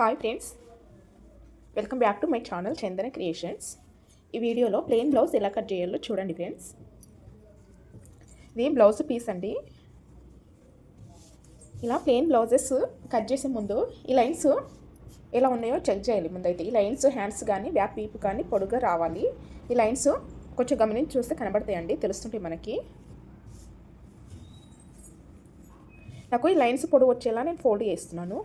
Hi friends welcome back to my channel Chandana creations ఈ వీడియోలో plain blouse ఎలా cut చేయాలో చూడండి ఫ్రెండ్స్ ఇది బ్లౌజ్ పీస్ అండి. ఇలా ప్లెయిన్ బ్లౌజెస్ కట్ చేసే ముందు ఈ లైన్స్ ఎలా ఉన్నాయో చెక్ చేయాలి. ముందైతే ఈ లైన్స్ హ్యాండ్స్ కానీ బ్యాక్ వీపు కానీ పొడుగా రావాలి. ఈ లైన్స్ కొంచెం గమనించి చూస్తే కనబడతాయండి తెలుస్తుంటాయి మనకి. నాకు ఈ లైన్స్ పొడుగు వచ్చేలా నేను ఫోల్డ్ చేస్తున్నాను.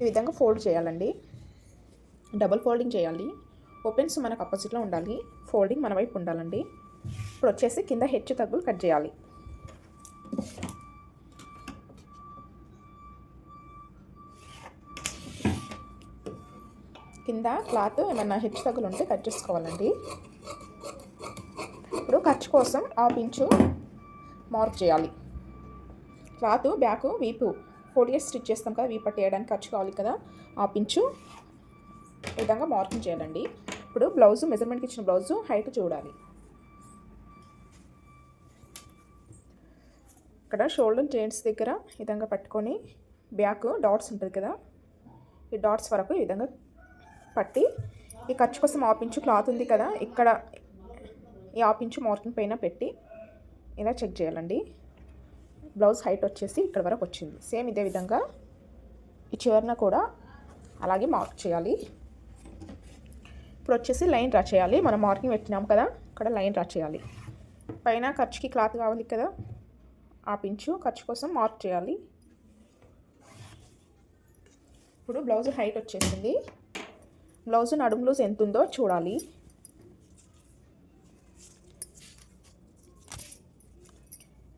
ఈ విధంగా ఫోల్డ్ చేయాలండి. డబుల్ ఫోల్డింగ్ చేయాలి. ఓపెన్స్ మనకు అపోజిట్లో ఉండాలి. ఫోల్డింగ్ మన వైపు ఉండాలండి. ఇప్పుడు వచ్చేసి కింద హెచ్చు తగ్గులు కట్ చేయాలి. కింద క్లాత్ ఏమైనా హెచ్చు తగ్గులు ఉంటే కట్ చేసుకోవాలండి. ఇప్పుడు ఖర్చు కోసం హాఫ్ ఇంచు మార్క్ చేయాలి. క్లాత్ బ్యాక్ వీపు ఫోల్డ్ స్టిచ్ చేస్తాం కదా వీపు పట్టేయడానికి ఖర్చు కావాలి కదా ఆ పించు ఈ విధంగా మార్కింగ్ చేయాలండి. ఇప్పుడు బ్లౌజ్ మెజర్మెంట్కి ఇచ్చిన బ్లౌజు హైట్ చూడాలి. ఇక్కడ షోల్డర్ జెయింట్స్ దగ్గర ఈ విధంగా పట్టుకొని బ్యాక్ డాట్స్ ఉంటుంది కదా ఈ డాట్స్ వరకు ఈ విధంగా పట్టి ఈ ఖర్చు కోసం ఆపించు క్లాత్ ఉంది కదా ఇక్కడ ఈ ఆపించు మార్కింగ్ పైన పెట్టి ఇలా చెక్ చేయాలండి. బ్లౌజ్ హైట్ వచ్చేసి ఇక్కడ వరకు వచ్చింది. సేమ్ ఇదే విధంగా ఈ చివరన కూడా అలాగే మార్క్ చేయాలి. ఇప్పుడు వచ్చేసి లైన్ డ్రా చేయాలి. మనం మార్కింగ్ పెట్టినాం కదా ఇక్కడ లైన్ డ్రా చేయాలి. పైన ఖర్చుకి క్లాత్ కావాలి కదా ఆ పించు ఖర్చు కోసం మార్క్ చేయాలి. ఇప్పుడు బ్లౌజ్ హైట్ వచ్చేసింది. బ్లౌజ్ నడుము లూజ్ ఎంత ఉందో చూడాలి.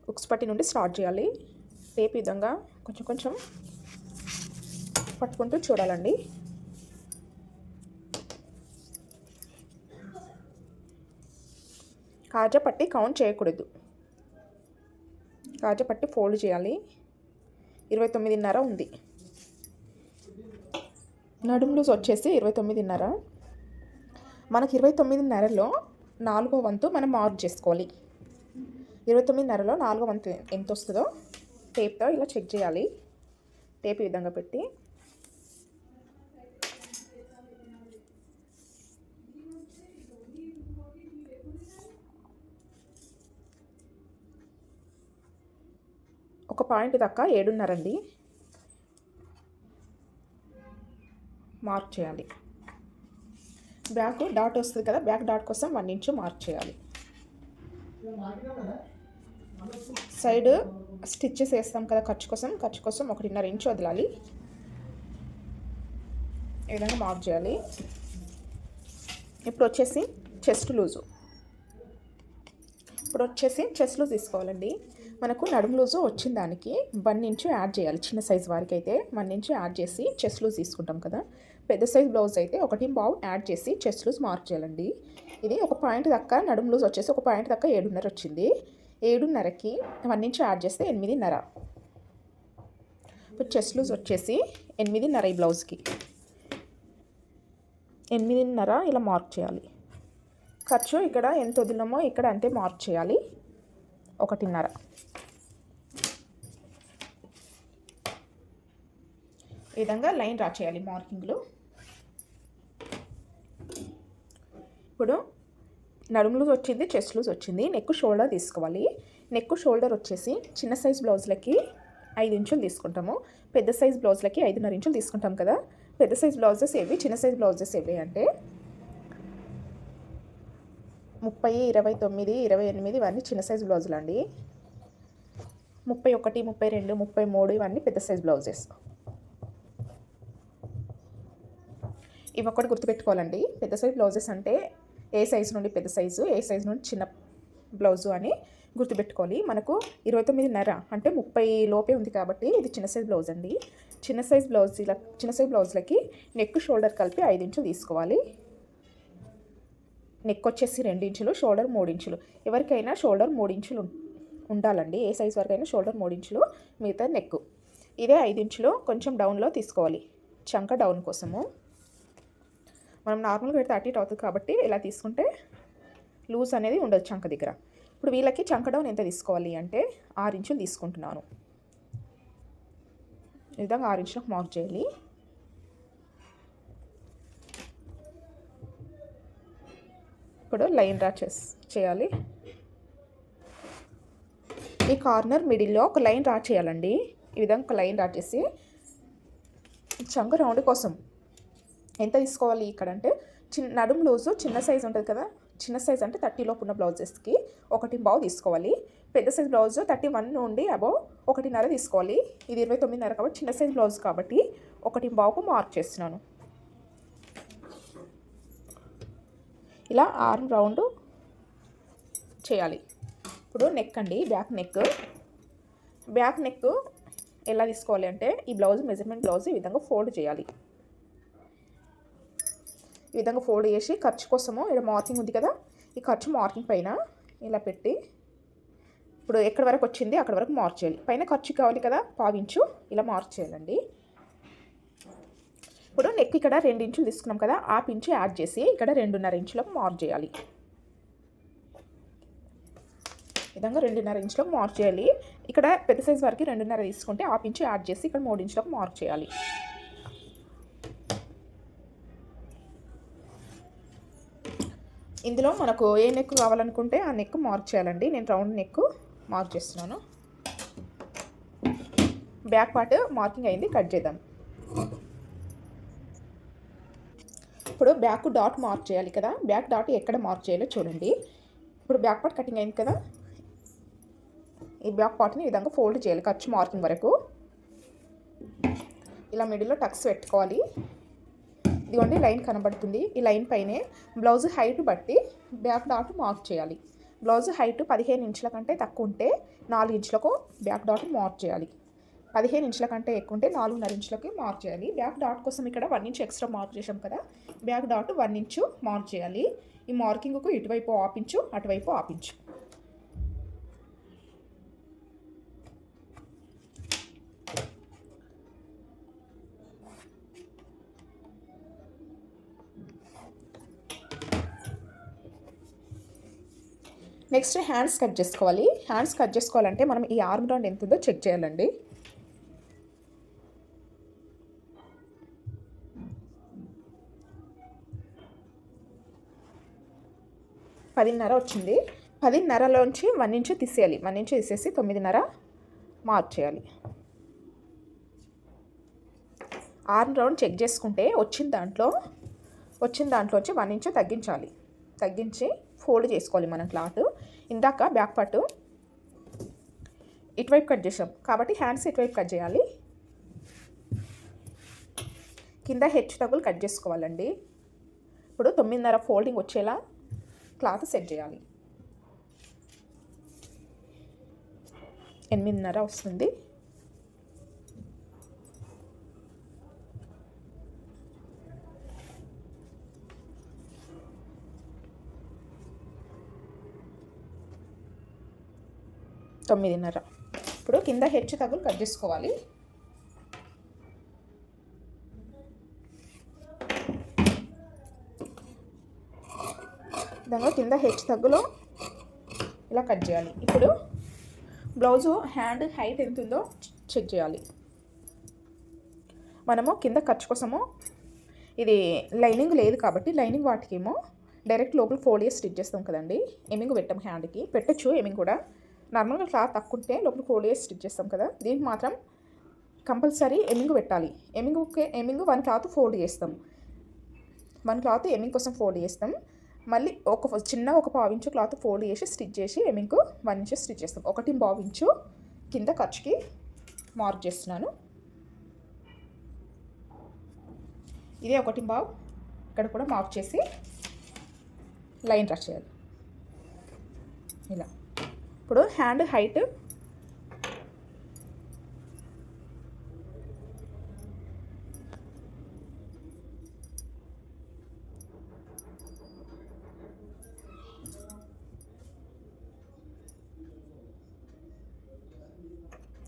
బుక్స్ పట్టి నుండి స్టార్ట్ చేయాలి. టేప్ విధంగా కొంచెం కొంచెం పట్టుకుంటూ చూడాలండి. కాజా పట్టి కౌంట్ చేయకూడదు. కాజా పట్టి ఫోల్డ్ చేయాలి. ఇరవై తొమ్మిదిన్నర ఉంది. నడుము లూజ్ వచ్చేసి ఇరవై తొమ్మిదిన్నర. మనకి ఇరవై తొమ్మిదిన్నరలో నాలుగో వంతు మనం మార్క్ చేసుకోవాలి. ఇరవై తొమ్మిదిన్నరలో నాలుగో వంతు ఎంత వస్తుందో టేప్తో ఇలా చెక్ చేయాలి. టేప్ ఈ విధంగా పెట్టి. ఒక పాయింట్ దాకా ఏడున్నరండి. మార్క్ చేయాలి. బ్యాక్ డాట్ వస్తుంది కదా బ్యాక్ డాట్ కోసం వన్ ఇంచు మార్క్ చేయాలి. సైడ్ స్టిచ్చెస్ వేస్తాం కదా ఖర్చు కోసం. ఖర్చు కోసం ఒకటిన్నర ఇంచు వదలాలి. ఈ విధంగా మార్క్ చేయాలి. ఇప్పుడు వచ్చేసి చెస్ట్ లూజు. ఇప్పుడు వచ్చేసి చెస్ట్ లూజ్ తీసుకోవాలండి. మనకు నడుము లూజు వచ్చిన దానికి వన్ ఇంచు యాడ్ చేయాలి. చిన్న సైజ్ వారికి అయితే వన్ ఇంచు యాడ్ చేసి చెస్ట్ లూజ్ తీసుకుంటాం కదా. పెద్ద సైజ్ బ్లౌజ్ అయితే ఒకటి బావు యాడ్ చేసి చెస్ట్ లూజ్ మార్క్ చేయాలండి. ఇది ఒక పాయింట్ దాకా నడుము లూజ్ వచ్చేసి ఒక పాయింట్ దాకా ఏడున్నర వచ్చింది. ఏడున్నరకి వన్ ఇంచ్ యాడ్ చేస్తే ఎనిమిదిన్నర. ఇప్పుడు చెస్ట్ లూజ్ వచ్చేసి ఎనిమిదిన్నర ఈ బ్లౌజ్కి ఎనిమిదిన్నర ఇలా మార్క్ చేయాలి. ఖర్చు ఇక్కడ ఎంత వదిలినామో ఇక్కడ అంతే మార్క్ చేయాలి. ఒకటిన్నర. ఈ విధంగా లైన్ డ్రా చేయాలి మార్కింగ్లో. ఇప్పుడు నడుము లూజ్ వచ్చింది చెస్ట్ లూజ్ వచ్చింది. నెక్ షోల్డర్ తీసుకోవాలి. నెక్ షోల్డర్ వచ్చేసి చిన్న సైజ్ బ్లౌజ్లకి ఐదు ఇంచులు తీసుకుంటాము. పెద్ద సైజ్ బ్లౌజ్లకి ఐదున్నర ఇంచులు తీసుకుంటాం కదా. పెద్ద సైజ్ బ్లౌజెస్ ఏవి? చిన్న సైజ్ బ్లౌజెస్ ఏవి అంటే ముప్పై ఇరవై తొమ్మిది ఇరవై ఎనిమిది ఇవన్నీ చిన్న సైజ్ బ్లౌజులు అండి. ముప్పై ఒకటి ముప్పై రెండు ముప్పై మూడు ఇవన్నీ పెద్ద సైజ్ బ్లౌజెస్. ఇవి ఒకటి గుర్తుపెట్టుకోవాలండి. పెద్ద సైజ్ బ్లౌజెస్ అంటే ఏ సైజు నుండి పెద్ద సైజు ఏ సైజు నుండి చిన్న బ్లౌజు అని గుర్తుపెట్టుకోవాలి. మనకు ఇరవై తొమ్మిదిన్నర అంటే ముప్పై లోపే ఉంది కాబట్టి ఇది చిన్న సైజ్ బ్లౌజ్ అండి. చిన్న సైజ్ బ్లౌజ్ చిన్న సైజ్ బ్లౌజ్లకి నెక్ షోల్డర్ కలిపి ఐదు ఇంచులు తీసుకోవాలి. నెక్ వచ్చేసి రెండు ఇంచులు షోల్డర్ మూడు ఇంచులు. ఎవరికైనా షోల్డర్ మూడు ఇంచులు ఉండాలండి. ఏ సైజ్ వరకైనా షోల్డర్ మూడు ఇంచులు మిగతా నెక్ ఇదే ఐదు ఇంచులు కొంచెం డౌన్లో తీసుకోవాలి. చంక డౌన్ కోసము. మనం నార్మల్గా పెడితే అటు ఇటు అవుతుంది కాబట్టి ఇలా తీసుకుంటే లూజ్ అనేది ఉండదు చంక దగ్గర. ఇప్పుడు వీళ్ళకి చంకడౌన్ ఎంత తీసుకోవాలి అంటే ఆరు ఇంచులు తీసుకుంటున్నాను. ఈ విధంగా ఆరు ఇంచులకు మార్క్ చేయాలి. ఇప్పుడు లైన్ డ్రా చేయాలి. ఈ కార్నర్ మిడిల్లో ఒక లైన్ డ్రా చేయాలండి. ఈ విధంగా ఒక లైన్ డ్రా చేసి చంక రౌండ్ కోసం ఎంత తీసుకోవాలి ఇక్కడ అంటే చిన్న నడుము లూజు చిన్న సైజ్ ఉంటుంది కదా? చిన్న సైజ్ అంటే థర్టీ లోపు ఉన్న బ్లౌజెస్కి ఒకటి బావు తీసుకోవాలి. పెద్ద సైజ్ బ్లౌజ్ థర్టీ వన్ నుండి అబో ఒకటిన్నర తీసుకోవాలి. ఇది ఇరవై తొమ్మిదిన్నర కాబట్టి చిన్న సైజ్ బ్లౌజ్ కాబట్టి ఒకటి బావుకు మార్క్ చేస్తున్నాను. ఇలా ఆర్మ్ రౌండ్ చేయాలి. ఇప్పుడు నెక్ అండి బ్యాక్ నెక్. బ్యాక్ నెక్ ఎలా తీసుకోవాలి అంటే ఈ బ్లౌజ్ మెజర్మెంట్ బ్లౌజ్ ఈ విధంగా ఫోల్డ్ చేయాలి. ఈ విధంగా ఫోల్డ్ చేసి ఖర్చు కోసము ఇక్కడ మార్కింగ్ ఉంది కదా ఈ ఖర్చు మార్కింగ్ పైన ఇలా పెట్టి ఇప్పుడు ఎక్కడి వరకు వచ్చింది అక్కడ వరకు మార్క్ చేయాలి. పైన ఖర్చు కావాలి కదా పావించు ఇలా మార్క్ చేయాలండి. ఇప్పుడు నెక్ ఇక్కడ రెండు ఇంచులు తీసుకున్నాం కదా ఆ పించు యాడ్ చేసి ఇక్కడ రెండున్నర ఇంచులకు మార్క్ చేయాలి. విధంగా రెండున్నర ఇంచులకు మార్క్ చేయాలి. ఇక్కడ పెద్ద సైజ్ వరకు రెండున్నర తీసుకుంటే ఆ పించు యాడ్ చేసి ఇక్కడ మూడు ఇంచులకు మార్క్ చేయాలి. ఇందులో మనకు ఏ నెక్ కావాలనుకుంటే ఆ నెక్ మార్క్ చేయాలండి. నేను రౌండ్ నెక్ మార్క్ చేస్తున్నాను. బ్యాక్ పార్ట్ మార్కింగ్ అయింది కట్ చేద్దాం. ఇప్పుడు బ్యాక్ డాట్ మార్క్ చేయాలి కదా. బ్యాక్ డాట్ ఎక్కడ మార్క్ చేయాలో చూడండి. ఇప్పుడు బ్యాక్ పార్ట్ కటింగ్ అయింది కదా. ఈ బ్యాక్ పార్ట్ని ఈ విధంగా ఫోల్డ్ చేయాలి ఖర్చు మార్కింగ్ వరకు. ఇలా మిడిల్లో టక్స్ పెట్టుకోవాలి. ఇదిగోండి లైన్ కనబడుతుంది. ఈ లైన్ పైనే బ్లౌజ్ హైట్ బట్టి బ్యాక్ డాట్ మార్క్ చేయాలి. బ్లౌజ్ హైట్ పదిహేను ఇంచుల కంటే తక్కువ ఉంటే నాలుగు ఇంచులకు బ్యాక్ డాట్ మార్క్ చేయాలి. పదిహేను ఇంచుల కంటే ఎక్కువ ఉంటే నాలుగున్నర ఇంచులకి మార్క్ చేయాలి. బ్యాక్ డాట్ కోసం ఇక్కడ వన్ ఇంచ్ ఎక్స్ట్రా మార్క్ చేసాం కదా back dot one inch mark చేయాలి. ఈ మార్కింగ్కు ఇటువైపు ఆపించు అటువైపు ఆపించు నెక్స్ట్ హ్యాండ్స్ కట్ చేసుకోవాలి. హ్యాండ్స్ కట్ చేసుకోవాలంటే మనం ఈ ఆర్మ్ రౌండ్ ఎంత ఉందో చెక్ చేయాలండి. పదిన్నర వచ్చింది. పదిన్నరలోంచి వన్ ఇంచు తీసేయాలి. వన్ ఇంచు తీసేసి తొమ్మిదిన్నర మార్చేయాలి. ఆర్మ్ రౌండ్ చెక్ చేసుకుంటే వచ్చిన దాంట్లో వచ్చిన దాంట్లో వన్ ఇంచు తగ్గించాలి. తగ్గించి ఫోల్డ్ చేసుకోవాలి మనం క్లాత్. ఇందాక బ్యాక్ పట్టు ఇటువైపు కట్ చేసాం కాబట్టి హ్యాండ్స్ ఇటువైపు కట్ చేయాలి. కింద హెచ్చు తగులు కట్ చేసుకోవాలండి. ఇప్పుడు తొమ్మిదిన్నర ఫోల్డింగ్ వచ్చేలా క్లాత్ సెట్ చేయాలి. ఎనిమిదిన్నర వస్తుంది. తొమ్మిదిన్నర. ఇప్పుడు కింద హెచ్చు తగులు కట్ చేసుకోవాలి. విధంగా కింద హెచ్చు తగ్గులో ఇలా కట్ చేయాలి. ఇప్పుడు బ్లౌజు హ్యాండ్ హైట్ ఎంత ఉందో చెక్ చేయాలి. మనము కింద ఖర్చు కోసము ఇది లైనింగ్ లేదు కాబట్టి లైనింగ్ వాటికేమో డైరెక్ట్ లోపల ఫోల్డ్ చేసి స్టిచ్ చేస్తాం కదండి. ఎమింగ్ పెట్టాం హ్యాండ్కి. పెట్టచ్చు ఎమింగ్ కూడా. నార్మల్గా క్లాత్ తక్కువ ఉంటే లోపల ఫోల్డ్ చేసి స్టిచ్ చేస్తాం కదా దీనికి మాత్రం కంపల్సరీ ఎమింగ్ పెట్టాలి. Hemming hemming one cloth fold చేస్తాం. వన్ క్లాత్ ఎమింగ్ కోసం ఫోల్డ్ చేస్తాం. మళ్ళీ ఒక చిన్న ఒక పావించు క్లాత్ ఫోల్డ్ చేసి స్టిచ్ చేసి ఎమింగ్ వన్ ఇంచు స్టిచ్ చేస్తాం. ఒకటి పావించు కింద ఖర్చుకి మార్క్ చేస్తున్నాను. ఇదే ఒకటి బావ్ ఇక్కడ కూడా మార్క్ చేసి లైన్ డ్రా చేయాలి. ఇలా. ఇప్పుడు హ్యాండ్ హైట్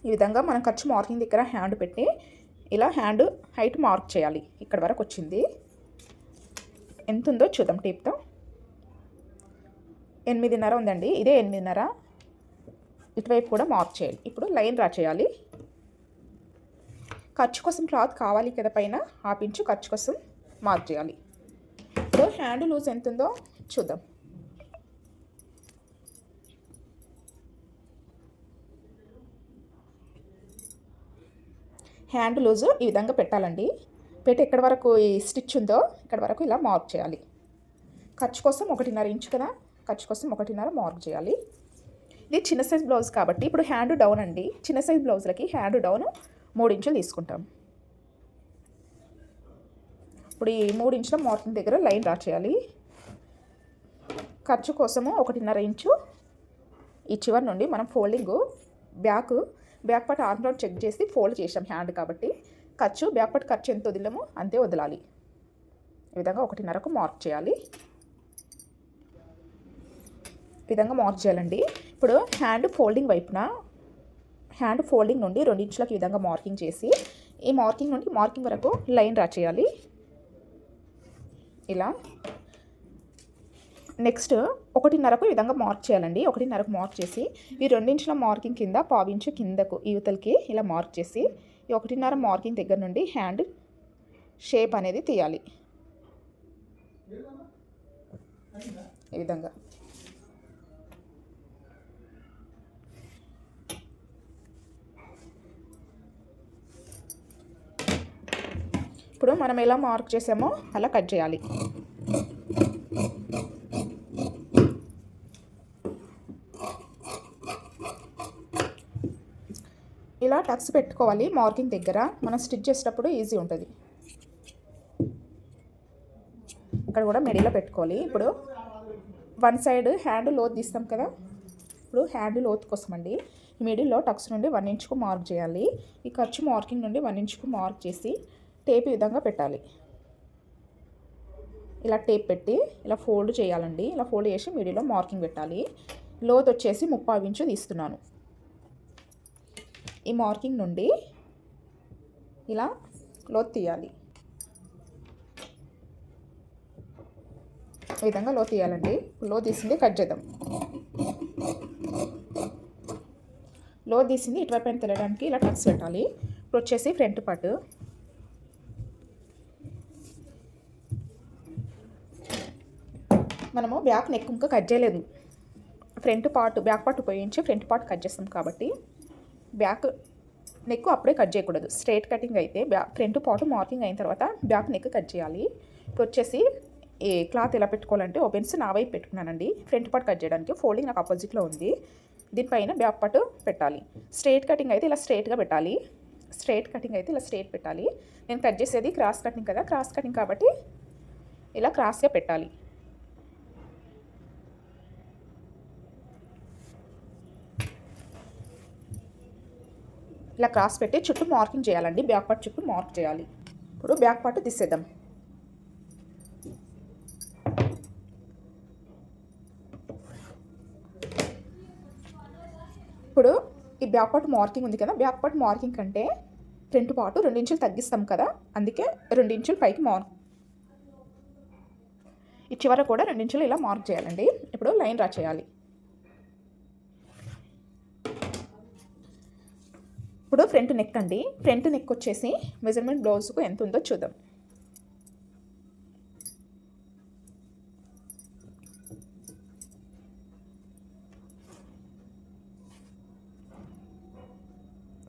ఈ విధంగా మనం ఖర్చు మార్కింగ్ దగ్గర హ్యాండ్ పెట్టి ఇలా హ్యాండ్ హైట్ మార్క్ చేయాలి. ఇక్కడ వరకు వచ్చింది. ఎంత ఉందో చూద్దాం టేప్తో. ఎనిమిదిన్నర ఉందండి. ఇదే ఎనిమిదిన్నర. ఇటువైపు కూడా మార్క్ చేయాలి ఇప్పుడు లైన్ డ్రా చేయాలి. ఖర్చు కోసం క్లాత్ కావాలి కదా పైన? ఆపించు ఖర్చు కోసం మార్క్ చేయాలి. ఇప్పుడు హ్యాండ్ లూజ్ ఎంత ఉందో చూద్దాం. హ్యాండ్ లూజు ఈ విధంగా పెట్టాలండి. పెట్టి ఎక్కడి వరకు ఈ స్టిచ్ ఉందో ఇక్కడ వరకు ఇలా మార్క్ చేయాలి. ఖర్చు కోసం ఒకటిన్నర ఇంచు కదా? ఖర్చు కోసం ఒకటిన్నర మార్క్ చేయాలి. ఇది చిన్న సైజ్ బ్లౌజ్ కాబట్టి ఇప్పుడు హ్యాండ్ డౌన్ అండి. చిన్న సైజ్ బ్లౌజ్లకి హ్యాండ్ డౌన్ మూడు ఇంచులు తీసుకుంటాం. ఇప్పుడు ఈ మూడు ఇంచుల మార్కింగ్ దగ్గర లైన్ డ్రా చేయాలి. ఖర్చు కోసము ఒకటిన్నర ఇంచు. ఈ చివరి నుండి మనం folding back back part arm round check చేసి ఫోల్డ్ చేసాం హ్యాండ్ కాబట్టి. ఖర్చు బ్యాక్ పార్ట్ ఖర్చు ఎంత వదిలామో అంతే వదలాలి. ఈ విధంగా ఒకటిన్నరకు మార్క్ చేయాలి. విధంగా మార్క్ చేయాలండి. ఇప్పుడు హ్యాండ్ ఫోల్డింగ్ వైపున హ్యాండ్ ఫోల్డింగ్ నుండి రెండించులకు ఈ విధంగా మార్కింగ్ చేసి ఈ మార్కింగ్ నుండి మార్కింగ్ వరకు లైన్ డ్రా చేయాలి. ఇలా. నెక్స్ట్ ఒకటిన్నరకు ఈ విధంగా మార్క్ చేయాలండి. ఒకటిన్నరకు మార్క్ చేసి ఈ రెండించుల మార్కింగ్ కింద పావించు కిందకు యువతలకి ఇలా మార్క్ చేసి ఈ ఒకటిన్నర మార్కింగ్ దగ్గర నుండి హ్యాండ్ షేప్ అనేది తీయాలి. ఈ విధంగా. ఇప్పుడు మనం ఎలా మార్క్ చేసామో అలా కట్ చేయాలి. ఇలా టక్స్ పెట్టుకోవాలి మార్కింగ్ దగ్గర. మనం స్టిచ్ చేసేటప్పుడు ఈజీ ఉంటుంది. ఇక్కడ కూడా మెడీలో పెట్టుకోవాలి. ఇప్పుడు వన్ సైడ్ హ్యాండ్ లోత్ తీస్తాం కదా. ఇప్పుడు హ్యాండ్ లోత్ కోసం అండి మిడిల్లో టక్స్ నుండి వన్ ఇంచుకు మార్క్ చేయాలి. ఈ ఖర్చు మార్కింగ్ నుండి వన్ ఇంచుకు మార్క్ చేసి టేప్ ఈ విధంగా పెట్టాలి. ఇలా టేప్ పెట్టి ఇలా ఫోల్డ్ చేయాలండి. ఇలా ఫోల్డ్ చేసి మిడిల్లో మార్కింగ్ పెట్టాలి. లోతు వచ్చేసి ముప్పై ఇంచు తీస్తున్నాను. ఈ మార్కింగ్ నుండి ఇలా లోతు తీయాలి. ఈ విధంగా లో తీయాలండి. లో తీసింది కట్ చేద్దాం. లో తీసింది ఇటువైపు పైన తెలియడానికి ఇలా టక్స్ పెట్టాలి. ఇప్పుడు వచ్చేసి ఫ్రంట్ పార్ట్. మనము బ్యాక్ నెక్ ఇంకా కట్ చేయలేదు. ఫ్రంట్ పార్ట్ బ్యాక్ పార్ట్ ఉపయోగించి ఫ్రంట్ పార్ట్ కట్ చేస్తాం కాబట్టి బ్యాక్ నెక్ అప్పుడే కట్ చేయకూడదు. స్ట్రైట్ కటింగ్ అయితే బ్యాక్ ఫ్రంట్ పార్ట్ మార్కింగ్ అయిన తర్వాత బ్యాక్ నెక్ కట్ చేయాలి. ఇప్పుడు వచ్చేసి ఈ క్లాత్ ఎలా పెట్టుకోవాలంటే ఓపెన్స్ నా వైపు పెట్టుకున్నానండి. ఫ్రంట్ పార్ట్ కట్ చేయడానికి ఫోల్డింగ్ నాకు ఆపోజిట్లో ఉంది. దీనిపైన బ్యాక్ పార్ట్ పెట్టాలి. స్ట్రైట్ కటింగ్ అయితే ఇలా స్ట్రైట్గా పెట్టాలి. స్ట్రైట్ కటింగ్ అయితే ఇలా స్ట్రైట్ పెట్టాలి. నేను కట్ చేసేది క్రాస్ కటింగ్ కదా క్రాస్ కటింగ్ కాబట్టి ఇలా క్రాస్గా పెట్టాలి. ఇలా క్రాస్ పెట్టి చుట్టూ మార్కింగ్ చేయాలండి. బ్యాక్ పార్ట్ చుట్టూ మార్క్ చేయాలి. ఇప్పుడు బ్యాక్ పార్ట్ తీసేద్దాం. ఇప్పుడు ఈ బ్యాక్ పార్ట్ మార్కింగ్ ఉంది కదా. బ్యాక్ పార్ట్ మార్కింగ్ కంటే ఫ్రంట్ పాటు రెండు ఇంచులు తగ్గిస్తాం కదా. అందుకే రెండు ఇంచులు పైకి మార్క్ ఈ చివర కూడా రెండించులు ఇలా మార్క్ చేయాలండి. ఇప్పుడు లైన్ డ్రా చేయాలి. ఇప్పుడు ఫ్రంట్ నెక్ అండి ఫ్రంట్ నెక్ వచ్చేసి మెజర్మెంట్ బ్లౌజ్కు ఎంత ఉందో చూద్దాం.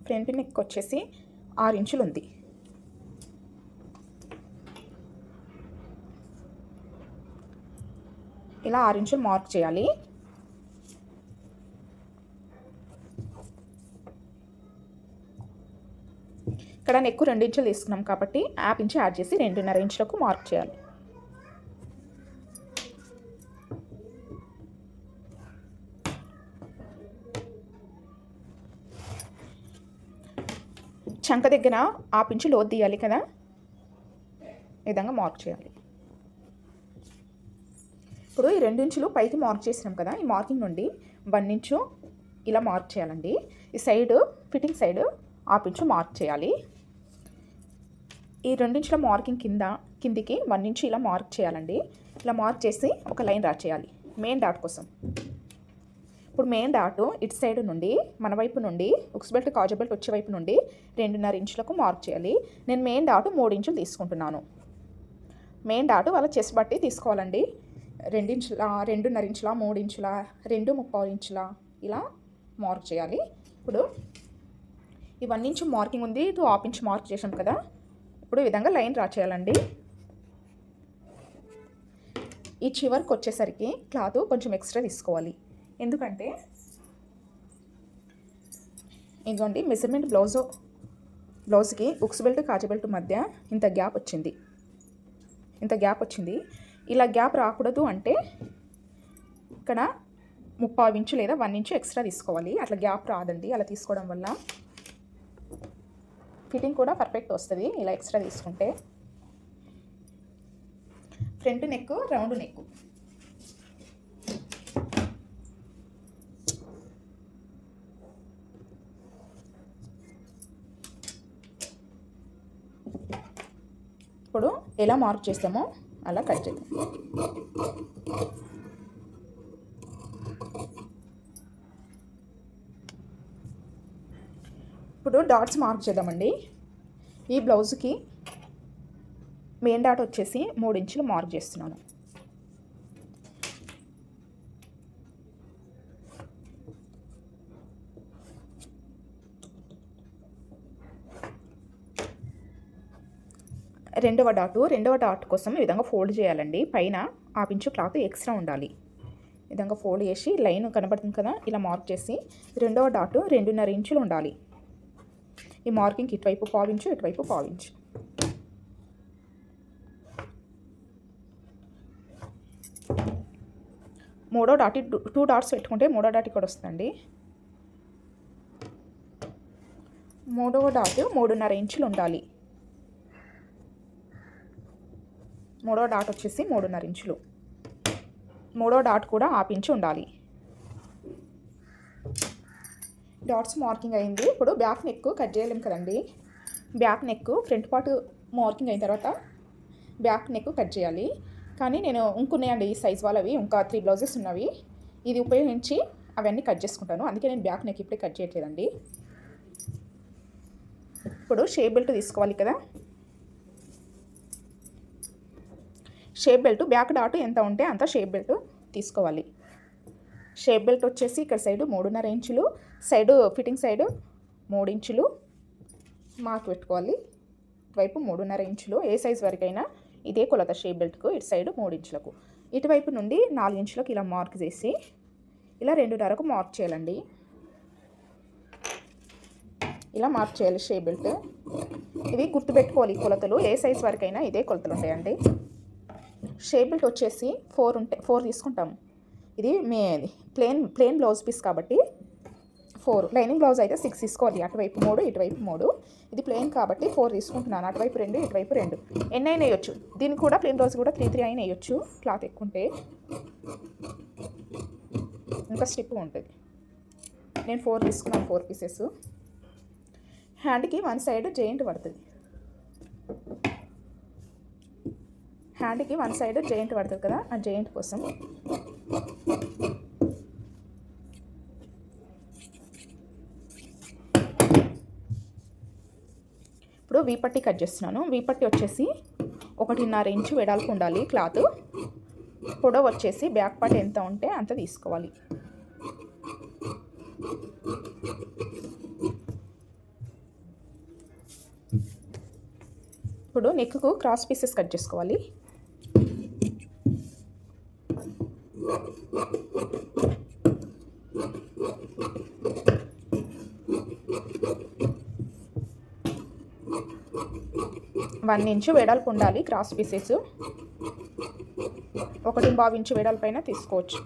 ఫ్రంట్ నెక్ వచ్చేసి ఆరు ఇంచులు ఉంది. ఇలా ఆరు ఇంచులు మార్క్ చేయాలి. ఇక్కడ నెక్ రెండు ఇంచులు తీసుకున్నాం కాబట్టి యాప్ ఇంచు యాడ్ చేసి రెండున్నర ఇంచులకు మార్క్ చేయాలి. చంక దగ్గర ఆపించి లోతు తీయాలి కదా? విధంగా మార్క్ చేయాలి. ఇప్పుడు ఈ రెండించులు పైకి మార్క్ చేసినాం కదా ఈ మార్కింగ్ నుండి వన్ ఇంచు ఇలా మార్క్ చేయాలండి. ఈ సైడ్ ఫిట్టింగ్ సైడ్ ఆపించు మార్క్ చేయాలి. ఈ రెండించుల మార్కింగ్ కింద కిందికి వన్ ఇంచు ఇలా మార్క్ చేయాలండి. ఇలా మార్క్ చేసి ఒక లైన్ రా చేయాలి. మెయిన్ డాట్ కోసం. ఇప్పుడు మెయిన్ డాట్ ఇటు సైడ్ నుండి మన వైపు నుండి ఉక్స్ బెల్ట్ కాజు బెల్ట్ వచ్చే వైపు నుండి రెండున్నర ఇంచులకు మార్క్ చేయాలి. నేను మెయిన్ డాట్ మూడు ఇంచులు తీసుకుంటున్నాను. మెయిన్ డాట్ వాళ్ళ చెస్ బట్టి తీసుకోవాలండి. రెండించుల రెండున్నర ఇంచుల మూడు ఇంచుల రెండు ముప్పావు ఇంచుల ఇలా మార్క్ చేయాలి. ఇప్పుడు ఈ వన్ ఇంచు మార్కింగ్ ఉంది. టూ హాఫ్ ఇంచ్ మార్క్ చేసాం కదా. ఇప్పుడు ఈ విధంగా లైన్ డ్రా చేయాలండి. ఈ చివరికి వచ్చేసరికి క్లాత్ కొంచెం ఎక్స్ట్రా తీసుకోవాలి. ఎందుకంటే ఇదిగోండి మెజర్మెంట్ బ్లౌజ్ బ్లౌజ్కి ఉక్స్ బెల్ట్ కాజు బెల్ట్ మధ్య ఇంత గ్యాప్ వచ్చింది. ఇంత గ్యాప్ వచ్చింది. ఇలా గ్యాప్ రాకూడదు అంటే ఇక్కడ ముప్పావు ఇంచు లేదా వన్ ఇంచు ఎక్స్ట్రా తీసుకోవాలి. అట్లా గ్యాప్ రాదండి. అలా తీసుకోవడం వల్ల ఫిట్టింగ్ కూడా పర్ఫెక్ట్ వస్తుంది ఇలా ఎక్స్ట్రా తీసుకుంటే. ఫ్రంట్ నెక్ రౌండ్ నెక్ ఇప్పుడు ఎలా మార్క్ చేస్తామో అలా కట్ చేద్దాం. ఇప్పుడు డాట్స్ మార్క్ చేద్దామండి. ఈ బ్లౌజ్కి మెయిన్ డాట్ వచ్చేసి మూడు ఇంచులు మార్క్ చేస్తున్నాను. రెండవ డాటు రెండవ డాట్ కోసం ఈ విధంగా ఫోల్డ్ చేయాలండి. పైన ఆపించు ఇంచు క్లాత్ ఎక్స్ట్రా ఉండాలి. విధంగా ఫోల్డ్ చేసి లైన్ కనబడుతుంది కదా ఇలా మార్క్ చేసి రెండవ డాటు రెండున్నర ఇంచులు ఉండాలి. ఈ మార్కింగ్కి ఇటువైపు పావించు ఇటువైపు పావించు మూడో డాట్ టూ డాట్స్ పెట్టుకుంటే మూడో డాట్ ఇక్కడ వస్తుందండి. మూడవ డాట్ మూడున్నర ఇంచులు ఉండాలి. మూడో డాట్ వచ్చేసి మూడున్నర ఇంచులు. మూడో డాట్ కూడా ఆపించి ఉండాలి. డాట్స్ మార్కింగ్ అయింది. ఇప్పుడు బ్యాక్ నెక్ కట్ చేయలేం కదండి. Back neck front part marking అయిన తర్వాత బ్యాక్ నెక్ కట్ చేయాలి. కానీ నేను ఇంకున్నాయండి ఈ సైజ్ వాళ్ళవి ఇంకా త్రీ బ్లౌజెస్ ఉన్నవి. ఇది ఉపయోగించి అవన్నీ కట్ చేసుకుంటాను. అందుకే నేను బ్యాక్ నెక్ ఇప్పుడే కట్ చేయట్లేదండి. ఇప్పుడు షేప్ బెల్ట్ తీసుకోవాలి కదా. షేప్ బెల్ట్ బ్యాక్ డాట్ ఎంత ఉంటే అంత షేప్ బెల్ట్ తీసుకోవాలి. షేప్ బెల్ట్ వచ్చేసి ఇక్కడ సైడు మూడున్నర ఇంచులు సైడు ఫిట్టింగ్ సైడు మూడు ఇంచులు మార్క్ పెట్టుకోవాలి. ఇటువైపు మూడున్నర ఇంచులు ఏ సైజ్ వరకైనా ఇదే కొలత షేప్ బెల్ట్కు ఇటు సైడు మూడు ఇంచులకు. ఇటువైపు నుండి నాలుగు ఇంచులకు ఇలా మార్క్ చేసి ఇలా రెండున్నరకు మార్క్ చేయాలండి. ఇలా మార్క్ చేయాలి షేప్ బెల్ట్. ఇవి గుర్తుపెట్టుకోవాలి కొలతలు ఏ సైజ్ వరకైనా ఇదే కొలతలు ఉంటాయండి. షేప్ బెల్ట్ వచ్చేసి ఫోర్ ఉంటే ఫోర్ తీసుకుంటాం. ఇది మే ప్లేన్ ప్లేన్ బ్లౌజ్ పీస్ కాబట్టి ఫోర్ లైనింగ్ బ్లౌజ్ అయితే సిక్స్ తీసుకోవాలి. అటువైపు మూడు ఇటువైపు మూడు. ఇది ప్లెయిన్ కాబట్టి ఫోర్ తీసుకుంటున్నాను. అటువైపు రెండు ఇటువైపు రెండు. ఎన్ని అయినా వేయొచ్చు. దీనికి కూడా ప్లెయిన్ బ్లౌజ్ కూడా త్రీ త్రీ అయినా వేయొచ్చు. క్లాత్ ఎక్కువ ఉంటే. ఇంకా స్టిప్ ఉంటుంది. నేను ఫోర్ తీసుకున్నాను ఫోర్ పీసెస్. హ్యాండ్కి వన్ సైడ్ జెయింట్ పడుతుంది. హ్యాండ్కి వన్ సైడ్ జెయింట్ పడుతుంది కదా ఆ జెయింట్ కోసం. ఇప్పుడు వీపట్టి కట్ చేస్తున్నాను. వీపట్టి వచ్చేసి ఒకటిన్నర ఇంచు వెడల్పు ఉండాలి క్లాత్. పొడవు వచ్చేసి బ్యాక్ పార్ట్ ఎంత ఉంటే అంత తీసుకోవాలి. ఇప్పుడు నెక్కు క్రాస్ పీసెస్ కట్ చేసుకోవాలి. వన్ ఇంచు వెడల్పు ఉండాలి క్రాస్ పీసెస్. ఒకటి బావి ఇంచు వెడల్పైన తీసుకోవచ్చు.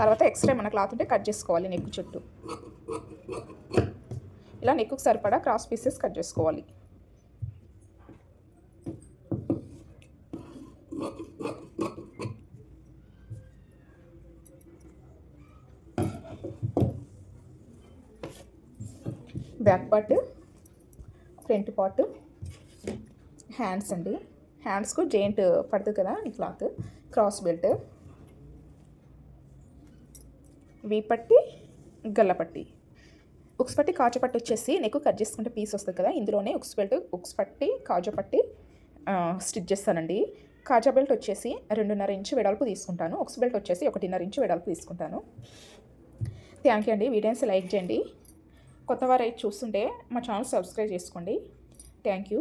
తర్వాత ఎక్స్ట్రా మన క్లాత్ ఉంటే కట్ చేసుకోవాలి నెక్కు చుట్టూ. ఇలా నెక్కుకు సరిపడా క్రాస్ పీసెస్ కట్ చేసుకోవాలి. Back part front part hands అండి. హ్యాండ్స్కు జెయింట్ పడుతుంది కదా ఈ క్లాత్ క్రాస్ బెల్ట్. వీపట్టి గల్లపట్టి ఉక్స్ పట్టి కాజు పట్టి వచ్చేసి నీకు కట్ చేసుకుంటే పీస్ వస్తుంది కదా ఇందులోనే ఉక్స్ బెల్ట్ ఉక్స్ పట్టి కాజు పట్టి స్టిచ్ చేస్తానండి. కాజా బెల్ట్ వచ్చేసి రెండున్నర ఇంచు వెడల్పు తీసుకుంటాను. ఉక్స్ బెల్ట్ వచ్చేసి ఒకటిన్నర ఇంచు వెడల్పు తీసుకుంటాను. థ్యాంక్ యూ అండి. వీడియోస్ లైక్ చేయండి. కొత్తవారు అయితే చూస్తుంటే మా ఛానల్ సబ్స్క్రైబ్ చేసుకోండి. Thank you.